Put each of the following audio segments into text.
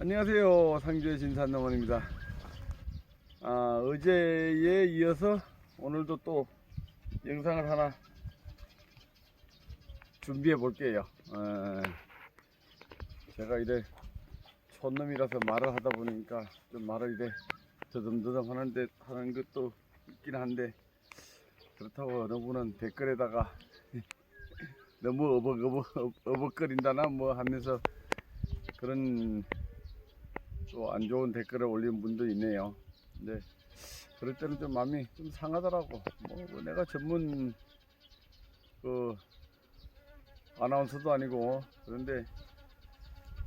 안녕하세요. 상주의 진산농원입니다. 아, 어제에 이어서 오늘도 또 영상을 하나 준비해 볼게요. 에, 제가 이래 촌놈이라서 말을 하다 보니까 좀 말을 이래 더듬더듬 하는데 하는 것도 있긴 한데 그렇다고 어느 분은 댓글에다가 너무 어벅어벅 어벅거린다나 뭐 하면서 그런 또 안 좋은 댓글을 올린 분도 있네요. 근데 그럴 때는 좀 마음이 좀 상하더라고. 뭐, 뭐 내가 전문 그 아나운서도 아니고 그런데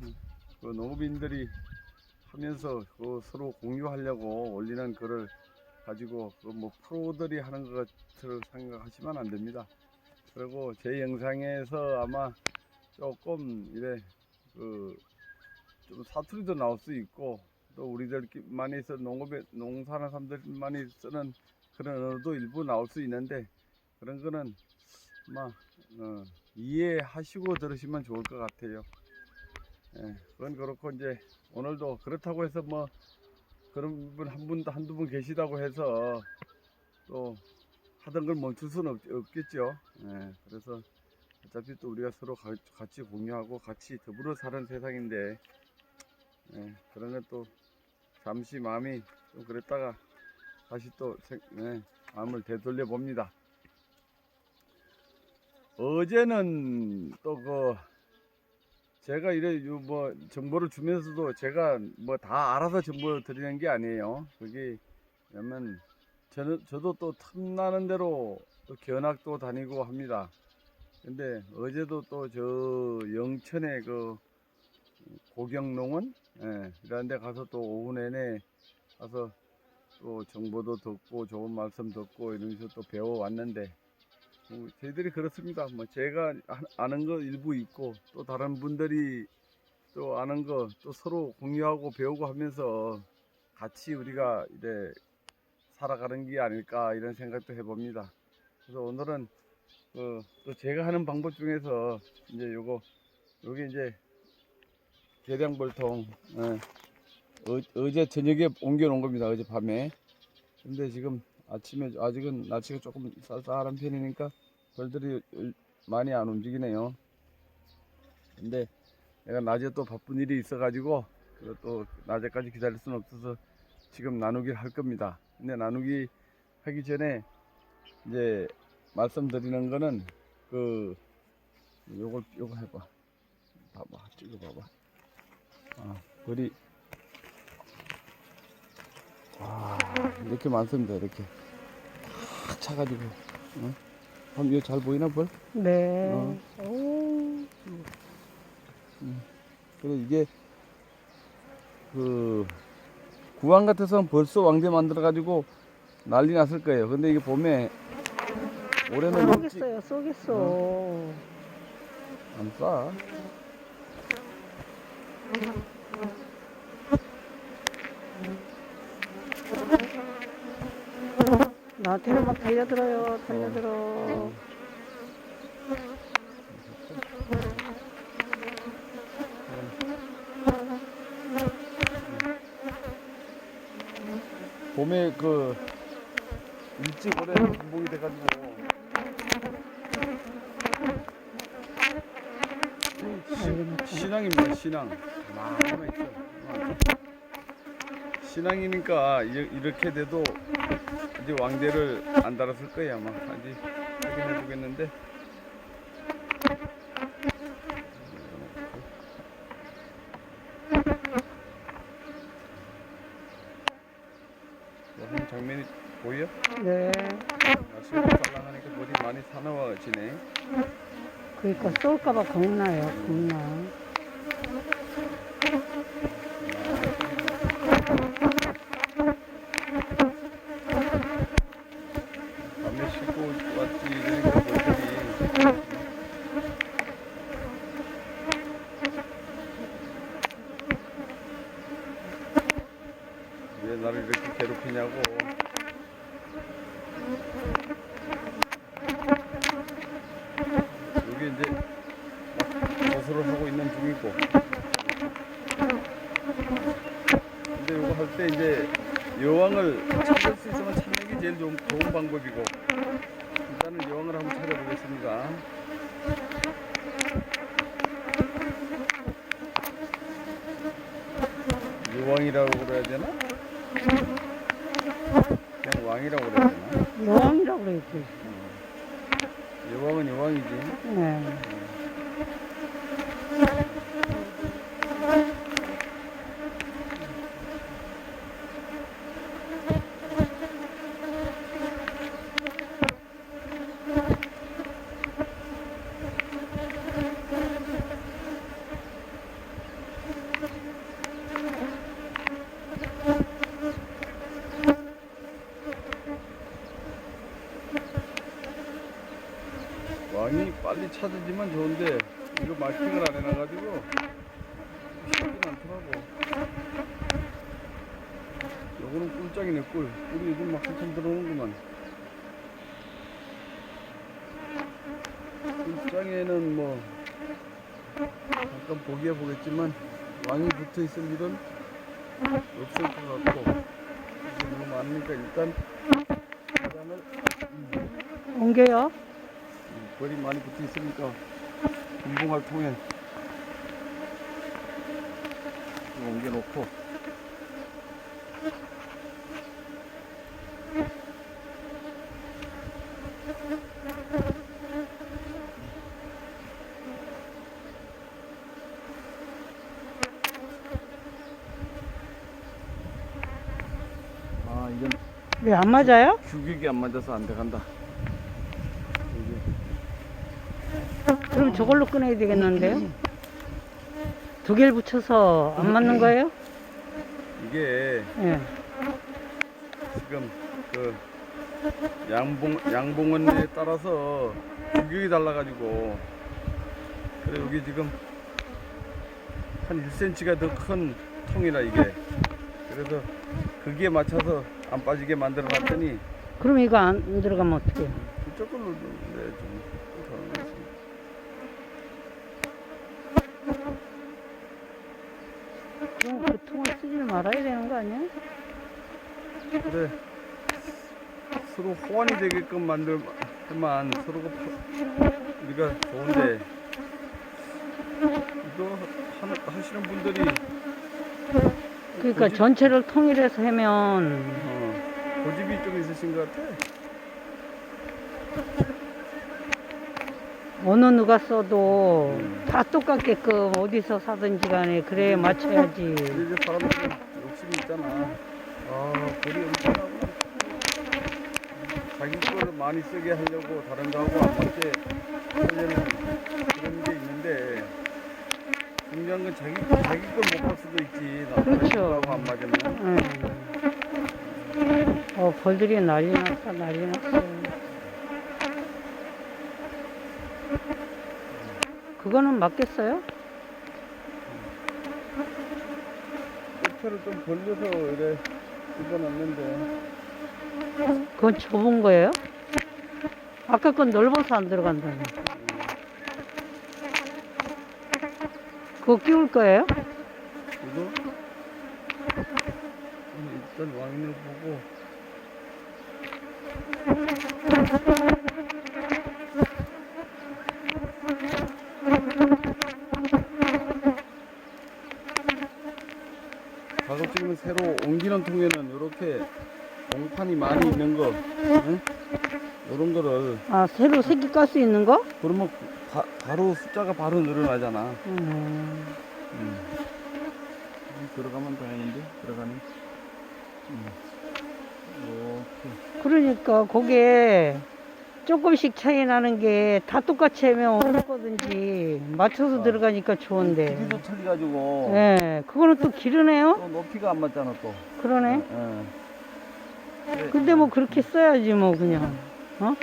음, 그 농업인들이 하면서 그 서로 공유하려고 올리는 글을 가지고 그 뭐 프로들이 하는 것을 생각하시면 안 됩니다. 그리고 제 영상에서 아마 조금 이래 그 좀 사투리도 나올 수 있고 또 우리들만이 서 농업에 농사하는 사람들만이 쓰는 그런 언어도 일부 나올 수 있는데 그런 거는 아마 어, 이해하시고 들으시면 좋을 것 같아요. 예, 그건 그렇고 이제 오늘도 그렇다고 해서 뭐 그런 분 한 분 한두 분 계시다고 해서 또 하던 걸 멈출 수는 없, 겠죠 예, 그래서 어차피 또 우리가 서로 가- 같이 공유하고 같이 더불어 사는 세상인데 예, 그러면 또 잠시 마음이 좀 그랬다가 다시 또 생- 예, 마음을 되돌려 봅니다. 어제는 또 그 제가 이래 요뭐 정보를 주면서도 제가 뭐 다 알아서 정보 드리는 게 아니에요. 그게 왜냐면 저는 저도 또 틈나는 대로 또 견학도 다니고 합니다. 근데 어제도 또 저 영천의 그 고경농원 예, 이런 데 가서 또 오후 내내 가서 또 정보도 듣고 좋은 말씀 듣고 이러면서 또 배워왔는데 뭐 저희들이 그렇습니다. 뭐 제가 아- 아는 거 일부 있고 또 다른 분들이 또 아는 거 또 서로 공유하고 배우고 하면서 같이 우리가 이제 살아가는 게 아닐까 이런 생각도 해봅니다. 그래서 오늘은 그또 제가 하는 방법 중에서 이제 요거 요게 이제 계량벌통 예. 어, 제 저녁에 옮겨놓은 겁니다. 어제 밤에. 근데 지금 아침에 아직은 날씨가 조금 쌀쌀한 편이니까 벌들이 많이 안 움직이네요. 근데 내가 낮에 또 바쁜 일이 있어 가지고 그또 낮에까지 기다릴 수는 없어서 지금 나누기를 할 겁니다. 근데 나누기 하기 전에 이제 말씀드리는 거는 그 요걸 요거 해봐. 봐봐 찍어봐봐. 아, 벌이 와 이렇게 많습니다. 이렇게 탁 차가지고. 어? 한번 이거 잘 보이나 벌? 네. 어. 오. 그래 이게 그 구황 같아서는 벌써 왕대 만들어 가지고 난리 났을 거예요. 근데 이게 봄에 올해는 일찍 쏘겠어요, 쏘겠어. 안 싸. 나한테는 막 달려들어요, 달려들어. 어. 봄에 그 일찍 올해 분봉이 돼가지고 시- 신앙입니다 신앙 있어 신앙이니까 이- 이렇게 돼도 이제 왕대를 안 달았을 거야 아마 아직 확인해 보겠는데 뭐한 장면이 보여? 네. 날씨가 쌀랑하니까 물이 많이 사나워지네 그러니까 쏠까봐 겁나요, 겁나. 밤에 씻고 왔지 이러니까 물들이 왜 나를 이렇게 괴롭히냐고 여기 이제 막 조수를 하고 있는 중이고 그래서 이거 할 때 이제 여왕을 찾을 수 있으면 찾는 게 제일 좋은, 좋은 방법이고 일단은 여왕을 한번 찾아보겠습니다. 여왕이라고 그래야 되나? 그냥 왕이라고 그래야 되나? 여왕이라고 그러지. 여왕은 여왕이지. 네. 왕이 빨리 찾아지면 좋은데 이거 마킹을 안 해놔가지고 쉽진 않더라고. 요거는 꿀짱이네 꿀. 꿀이 요즘 막 한참 들어오는구만. 꿀짱에는 뭐 잠깐 보기야 보겠지만 왕이 붙어 있을 일은 없을 것 같고 이게 너무 많으니까 일단 계단을 옮겨요. 음, 벌이 많이 붙어 있으니까 분봉할 통에 이거 옮겨놓고 아 이건 왜 안 맞아요? 규격이 안 맞아서 안 돼간다 이게 그럼 저걸로 끊어야 되겠는데요? 두 개를 붙여서 안 맞는 거예요? 이게 예. 지금 그 양봉 양봉원에 따라서 규격이 달라가지고 그래 여기 지금 한 1cm가 더 큰 통이라 이게 그래서 거기에 맞춰서 안 빠지게 만들어 놨더니 그럼 이거 안 들어가면 어떡해요? 그쪽 걸로 네좀 그럼 그 통을 쓰지 말아야 되는 거 아니야? 그래 서로 호환이 되게끔 만들만 서로가 파- 우리가 좋은데 이거 하, 하시는 분들이 그러니까 고집- 전체를 통일해서 하면 어, 고집이 좀 있으신 것 같아. 어느 누가 써도 음. 다 똑같게끔 어디서 사든지 간에 그래 맞춰야지. 욕심이 있잖아. 아, 벌이 엄청나구나. 자기 거를 많이 쓰게 하려고 다른 거하고 안 맞게 하려는 그런 게 있는데 중요한 건 자기 자기 걸못볼 수도 있지. 그렇죠. 안 맞으면. 응. 어, 벌들이 난리 났어, 난리 났어. 그거는 맞겠어요? 끝을 좀 벌려서 이래 집어넣는데. 그건 좁은 거예요? 아까 건 넓어서 안 들어간다며. 그거 끼울 거예요? 이거 음, 일단 왕인을 보고 가급적이면 새로 옮기는 통에는 이렇게 공판이 많이 있는 거 응? 이런 거를 아, 새로 새끼 깔 수 있는 거? 그러면 바, 바로 숫자가 바로 늘어나잖아 음. 음. 들어가면 다행인데 들어가네. 음. 이렇게 그러니까 거기에 조금씩 차이 나는 게 다 똑같이 하면 어느 거든지 맞춰서 아. 들어가니까 좋은데. 길이도 틀려가지고 예, 그거는 또 기르네요? 또 높이가 안 맞잖아 또. 그러네. 예. 그래, 근데 뭐 그렇게 써야지 뭐 그냥. 어?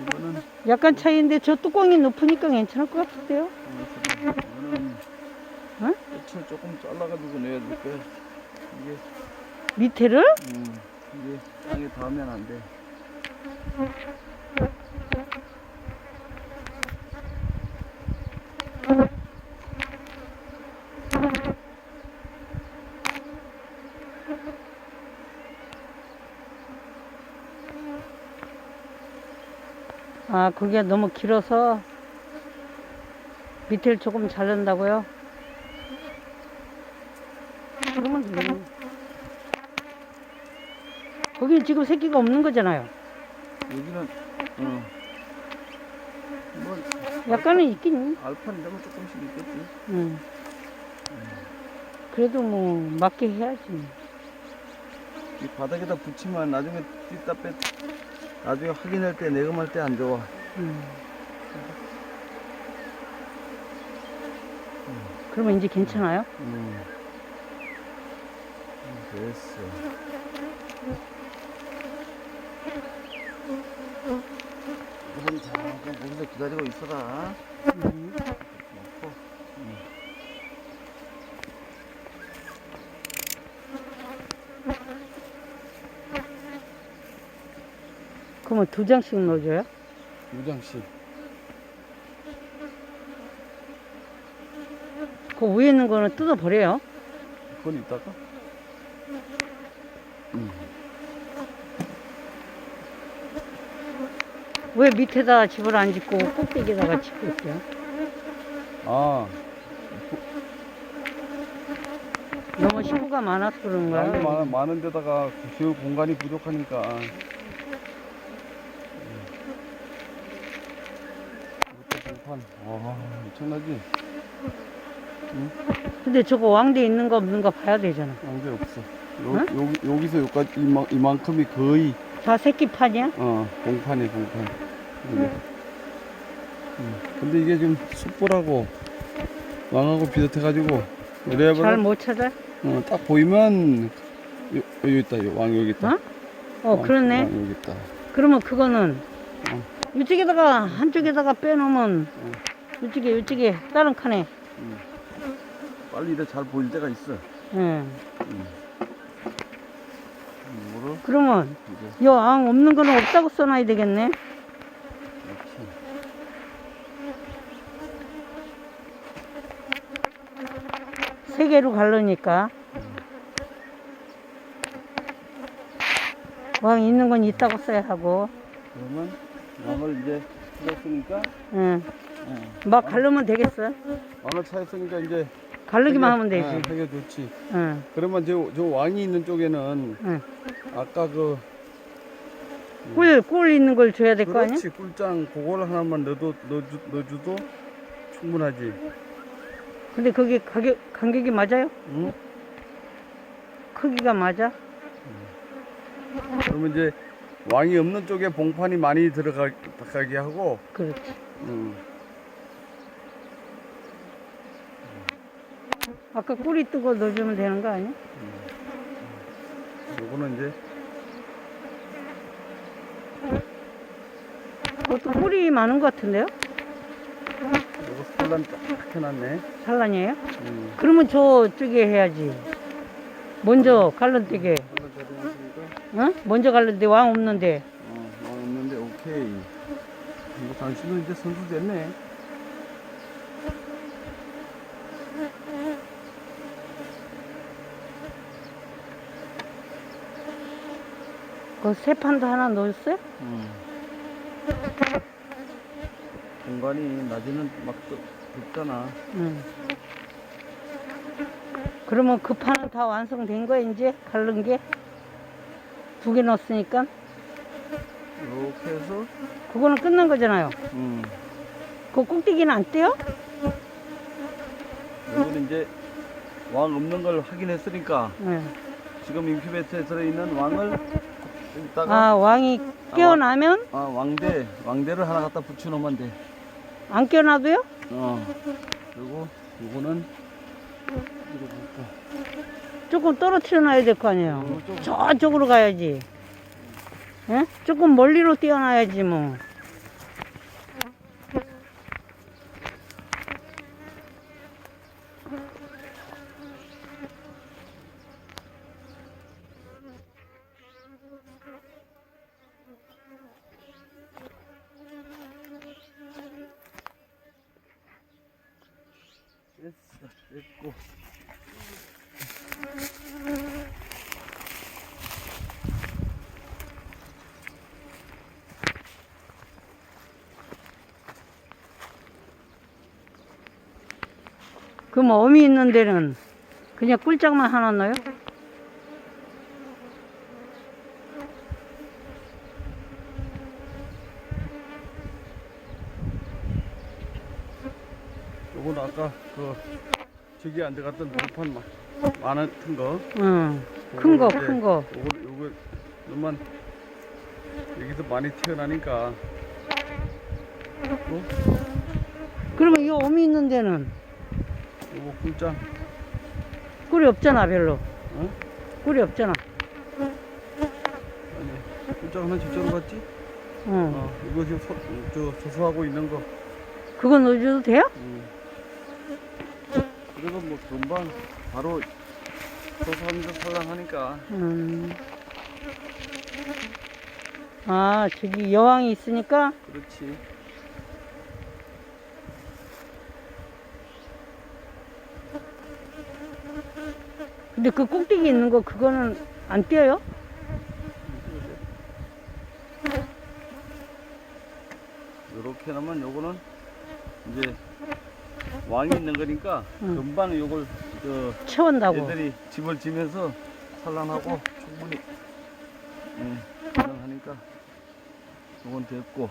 이거는 약간 차이인데 저 뚜껑이 높으니까 괜찮을 것 같은데요? 이거는 응? 끝을 조금 잘라가지고 내야 될 거야. 이게 밑에를? 음, 이게 땅에 닿으면 안 돼. 아 그게 너무 길어서 밑을 조금 자른다고요? 그러면 음. 거기 지금 새끼가 없는 거잖아요 여기는 어. 뭐 약간은 있긴. 알판인데 뭐 조금씩 있겠지. 응. 그래도 뭐 맞게 해야지. 이 바닥에다 붙이면 나중에 뒷다 빼 나중에 확인할 때 내금할 때 안 좋아. 음. 그러면 이제 괜찮아요? 음. 됐어. 그럼 거기서 기다리고 있어라. 그러면 두 장씩 넣어줘요? 유장씨. 그 위에 있는 거는 뜯어버려요. 그건 이따가. 왜 밑에다 집을 안 짓고 꼭대기에다가 짓고 있어요? 아, 너무 식구가 많아서 그런 거야. 양이 많, 많은 데다가 그 공간이 부족하니까. 이것도. 와, 엄청나지? 근데 저거 왕대 있는 거 없는 거 봐야 되잖아. 양대 없어. 요, 여기, 여기서 여기까지 이만, 이만큼이 거의 다 새끼 판이야? 어 공판이 공판. 이게. 음, 근데 이게 지금 숯불하고 왕하고 비슷해가지고 잘 못 찾아? 어, 딱 보이면 요, 여기 있다 요, 왕 여기 있다. 어? 어, 왕, 그렇네. 왕 여기 있다. 그러면 그거는 어. 이쪽에다가 한쪽에다가 빼놓으면 이쪽에 이쪽에 다른 칸에 음. 빨리 이래 잘 보일 때가 있어. 예. 음. 이거를 그러면 여왕 없는 거는 없다고 써놔야 되겠네 이렇게 세 개로 갈르니까 왕 있는 건 있다고 써야 하고 그러면 왕을 이제 찾았으니까 예. 어, 막 갈르면 되겠어 왕을 찾았으니까 이제 갈르기만 하면 아, 되지 되게 좋지. 예. 그러면 저, 저 왕이 있는 쪽에는 응. 아까 그 꿀, 꿀 있는 걸 줘야 될 거 아니야? 그렇지 꿀장 그걸 하나만 넣어도 넣어주, 넣어줘도 충분하지. 근데 그게 가격, 간격이 맞아요? 응? 크기가 맞아? 그러면 이제 왕이 없는 쪽에 봉판이 많이 들어가게 하고, 그렇지. 응. 아까 꿀이 뜨고 넣어주면 되는 거 아니야? 요거는 이제 그것도 꿀이 많은 것 같은데요? 산란 딱 해놨네. 산란이에요? 응. 그러면 저 쪽에 해야지. 먼저 갈른데게. 산란 잘 해놨으니까, 응? 먼저 갈른데 왕 없는데. 어, 왕 없는데 오케이. 뭐 당신도 이제 선수 됐네. 그 세 판도 하나 넣었어요? 음. 공간이 낮에는 막 좁- 좁잖아. 응. 그러면 그 판은 다 완성된 거야, 이제? 갈른 게? 두 개 넣었으니까? 이렇게 해서, 그거는 끝난 거잖아요. 음. 그 꼭대기는 안 떼요? 여기는 이제 왕 없는 걸 확인했으니까 응. 지금 인큐베이터에 들어있는 왕을 여기다가 아, 왕이 깨어나면 아, 왕대 왕대를 하나 갖다 붙여놓으면 돼. 안 깨어나도요? 어. 그리고 요거는 이거 볼까? 조금 떨어뜨려 놔야 될 거 아니에요. 어, 좀- 저쪽으로 가야지. 예? 조금 멀리로 뛰어놔야지 뭐. 그 몸이 있는 데는 그냥 꿀짝만 하나 넣어요? 요건 아까 그 저기 안 들어갔던 돌판 많은 거. 응. 큰 거, 큰 거. 요거 요거 요만 여기서 많이 태어나니까 또 그러면 이 어미 있는 데는 요거 꿀장 꿀이 없잖아, 별로. 어? 꿀이 없잖아. 아니 꿀장 하나 저쪽으로 갔지? 응. 어 이거 지금 소, 저 조수하고 있는 거. 그거 넣어줘도 돼요? 음. 그래도 뭐 금방 바로 조수하면서 살랑하니까 음. 아, 저기 여왕이 있으니까 그렇지. 근데 그 꼭대기 있는 거 그거는 안 떼요? 이렇게 하면 요거는 이제 왕이 있는 거니까 응. 금방 요걸 저 채운다고. 얘들이 집을 지면서 산란하고 충분히 음, 가능하니까 요건 됐고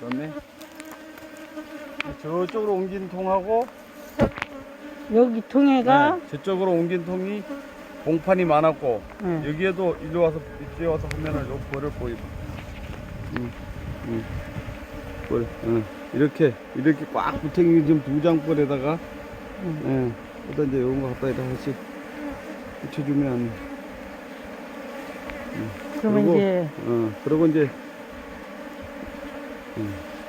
그다음에 저쪽으로 옮긴 통하고 여기 통에가 네, 저쪽으로 옮긴 통이 공판이 많았고 응. 여기에도 이리 와서 이쪽에 와서 하면은 요 벌을 보이고 음, 음. 벌, 응. 이렇게 이렇게 꽉 붙어 있는 지금 두 장 벌에다가 응. 예. 그다 이제 이런 거 갖다 이렇게 하나씩 붙여주면 그러면 그리고- 이제 어 그리고 이제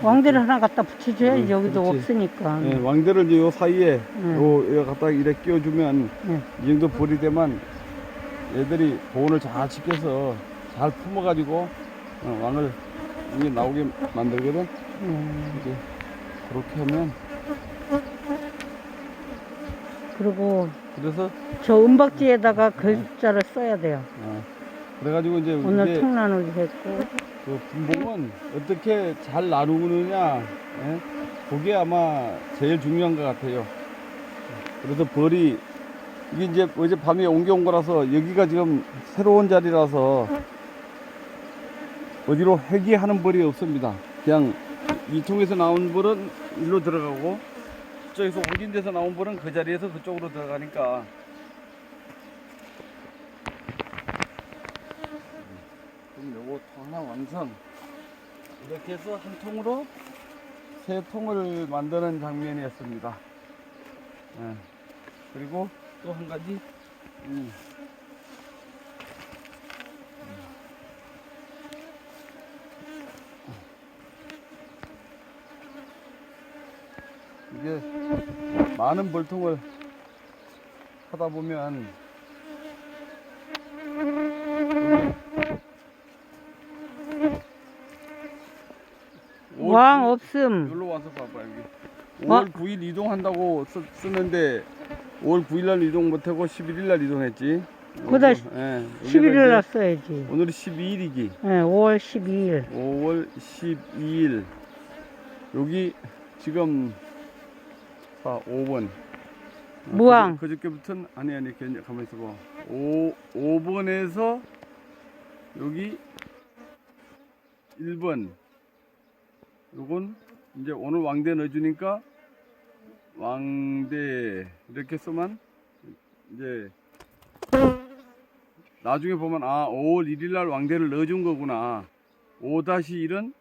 왕대를 하나 갖다 붙여줘야지 응, 여기도 그렇지. 없으니까. 예, 왕대를 이제 요 사이에 응. 요, 요 갖다 이렇게 끼워주면 응. 이 정도 벌이 되면 얘들이 보온을 잘 지켜서 잘 품어가지고 어, 왕을 이게 나오게 만들거든. 음. 이제 그렇게 하면 그리고 그래서 저 은박지에다가 글자를 써야 돼요. 어, 그래가지고 이제 오늘 이게 통 나누기 했고. 그 분봉은 어떻게 잘 나누느냐 예? 그게 아마 제일 중요한 것 같아요. 그래서 벌이 이게 이제 어제 밤에 옮겨온 거라서 여기가 지금 새로운 자리라서 어디로 회귀하는 벌이 없습니다. 그냥 이 통에서 나온 벌은 일로 들어가고 저기서 옮긴 데서 나온 벌은 그 자리에서 그쪽으로 들어가니까 그럼 요거 통 하나 완성. 이렇게 해서 한 통으로 세 통을 만드는 장면이었습니다. 예. 그리고 또 한 가지, 음. 이게 많은 벌통을 하다 보면 올왕 구- 없음. 여기로 와서 봐봐 여기. 어? 5월 9일 이동한다고 쓰, 쓰는데 5월 9일 날 이동 못하고 11일 날 이동했지. 그다 예, 여기가 11일 날 이제 써야지. 오늘이 12일이기. 네, 5월 12일. 5월 12일. 여기 지금 4, 5번. 무왕. 그저께부터는 아니 아니 괜히 가만 있어 봐. 5 5번에서 여기 1번. 요건 이제 오늘 왕대 넣어 주니까 왕대 이렇게 써만 이제 나중에 보면 아 5월 1일 날 왕대를 넣어준 거구나 5-1은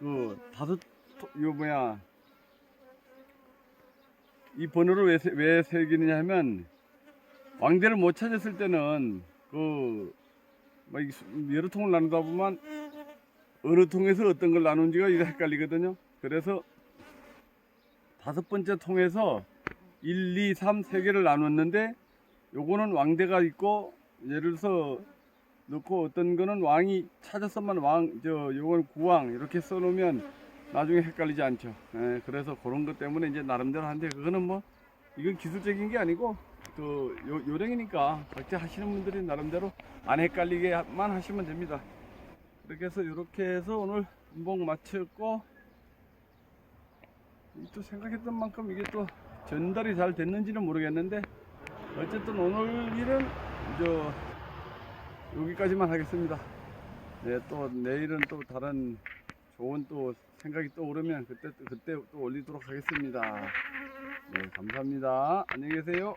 그 다섯 토- 이거 뭐야 이 번호를 왜, 세- 왜 새기느냐 하면 왕대를 못 찾았을 때는 그막 여러 통을 나누다 보면 어느 통에서 어떤 걸 나눈지가 이게 헷갈리거든요. 그래서 다섯 번째 통에서 1, 2, 3, 세 개를 나눴는데 요거는 왕대가 있고 예를 들어서 넣고 어떤 거는 왕이 찾았으면 왕, 저 요건 구왕 이렇게 써놓으면 나중에 헷갈리지 않죠. 예, 그래서 그런 것 때문에 이제 나름대로 한데 그거는 뭐 이건 기술적인 게 아니고 그 요, 요령이니까 각자 하시는 분들이 나름대로 안 헷갈리게만 하시면 됩니다. 이렇게 해서 이렇게 해서 오늘 운봉 마쳤고 또 생각했던 만큼 이게 또 전달이 잘 됐는지는 모르겠는데 어쨌든 오늘 일은 저 여기까지만 하겠습니다. 네, 또 내일은 또 다른 좋은 또 생각이 또 오르면 그때 그때 또 올리도록 하겠습니다. 네, 감사합니다. 안녕히 계세요.